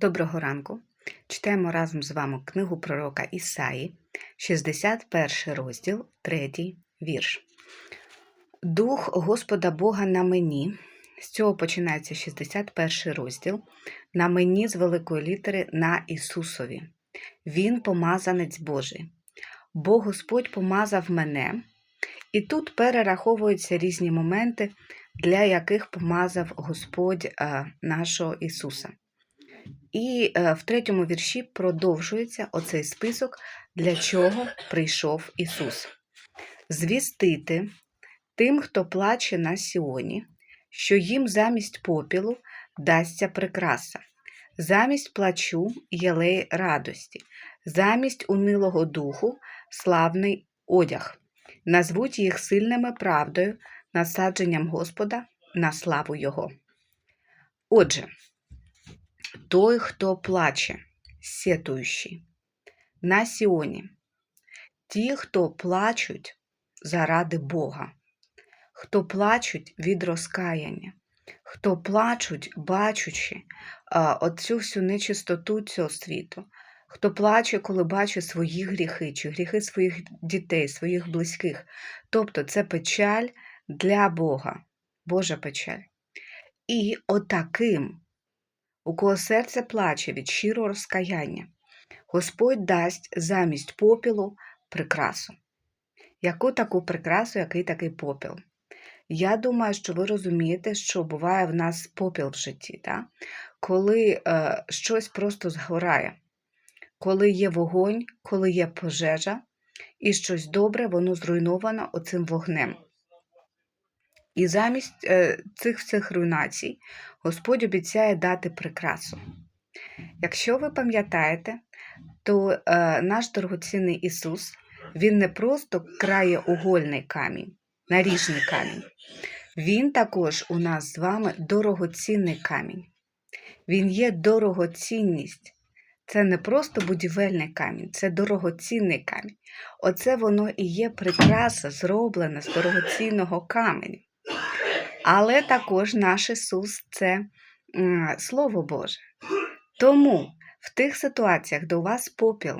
Доброго ранку. Читаємо разом з вами книгу пророка Ісаї, 61 розділ, 3 вірш. Дух Господа Бога на мені. З цього починається 61 розділ. На мені з великої літери на Ісусові. Він помазанець Божий. Бо Господь помазав мене. І тут перераховуються різні моменти, для яких помазав Господь е, нашого Ісуса. І е, в третьому вірші продовжується оцей список, для чого прийшов Ісус. Звістити тим, хто плаче на Сіоні, що їм замість попілу дасться прикраса, замість плачу єлей радості, замість унилого духу славний одяг. Назвуть їх сильними правдою, насадженням Господа на славу Його. Отже, той, хто плаче, сетуючий, на Сіоні, ті, хто плачуть заради Бога, хто плачуть від розкаяння, хто плачуть, бачучи оцю всю нечистоту цього світу, хто плаче, коли бачить свої гріхи, чи гріхи своїх дітей, своїх близьких. Тобто це печаль для Бога, Божа печаль. І отаким у кого серце плаче від щирого розкаяння, Господь дасть замість попілу прикрасу. Яку таку прикрасу, який такий попіл? Я думаю, що ви розумієте, що буває в нас попіл в житті, так? коли е, щось просто згорає, коли є вогонь, коли є пожежа, і щось добре, воно зруйновано оцим вогнем. І замість е, цих всіх руйнацій Господь обіцяє дати прикрасу. Якщо ви пам'ятаєте, то е, наш дорогоцінний Ісус, Він не просто крає угольний камінь, наріжний камінь. Він також у нас з вами дорогоцінний камінь. Він є дорогоцінність. Це не просто будівельний камінь, це дорогоцінний камінь. Оце воно і є прикраса, зроблена з дорогоцінного каменю. Але також наш Ісус це Слово Боже. Тому в тих ситуаціях, де у вас попіл,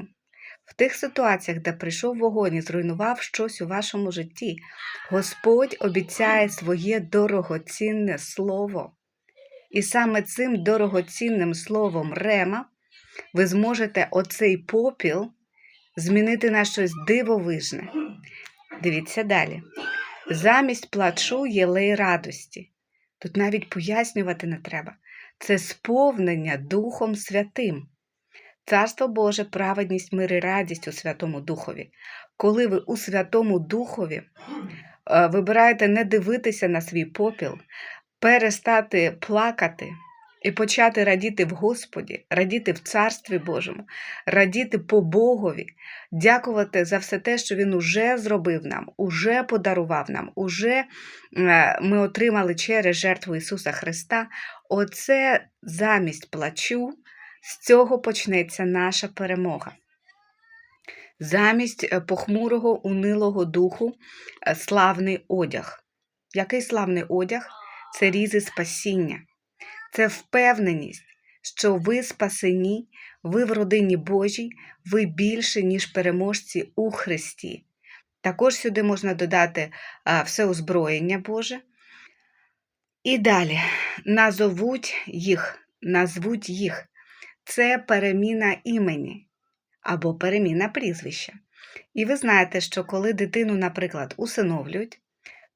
в тих ситуаціях, де прийшов вогонь і зруйнував щось у вашому житті, Господь обіцяє своє дорогоцінне слово. І саме цим дорогоцінним словом Рема ви зможете оцей попіл змінити на щось дивовижне. Дивіться далі. Замість плачу єлей радості. Тут навіть пояснювати не треба. Це сповнення Духом Святим. Царство Боже, праведність, мир і радість у Святому Духові. Коли ви у Святому Духові е, вибираєте не дивитися на свій попіл, перестати плакати і почати радіти в Господі, радіти в Царстві Божому, радіти по Богові, дякувати за все те, що Він уже зробив нам, уже подарував нам, уже е, ми отримали через жертву Ісуса Христа. Оце замість плачу, з цього почнеться наша перемога. Замість е, похмурого, унилого духу е, славний одяг. Який славний одяг? Це різи спасіння це впевненість, що ви спасені, ви в родині Божій, ви більше, ніж переможці у Христі. Також сюди можна додати все озброєння Боже. І далі назовуть їх, назвуть їх. Це переміна імені або переміна прізвища. І ви знаєте, що коли дитину, наприклад, усиновлюють,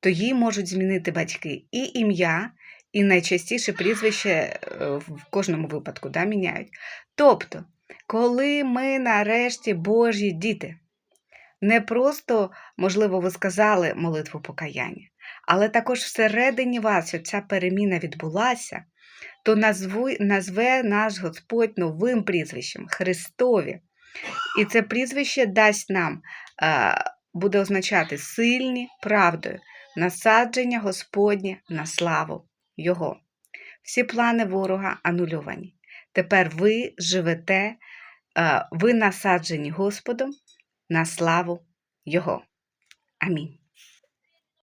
то їй можуть змінити батьки і ім'я, і найчастіше прізвище е, в кожному випадку да, міняють. Тобто, коли ми нарешті Божі діти, не просто, можливо, ви сказали молитву покаяння, але також всередині вас ця переміна відбулася, то назве наш Господь новим прізвищем Христові. І це прізвище дасть нам, буде означати сильні правдою, насадження Господнє на славу його. Всі плани ворога анульовані. Тепер ви живете, ви насаджені Господом на славу Його. Амінь.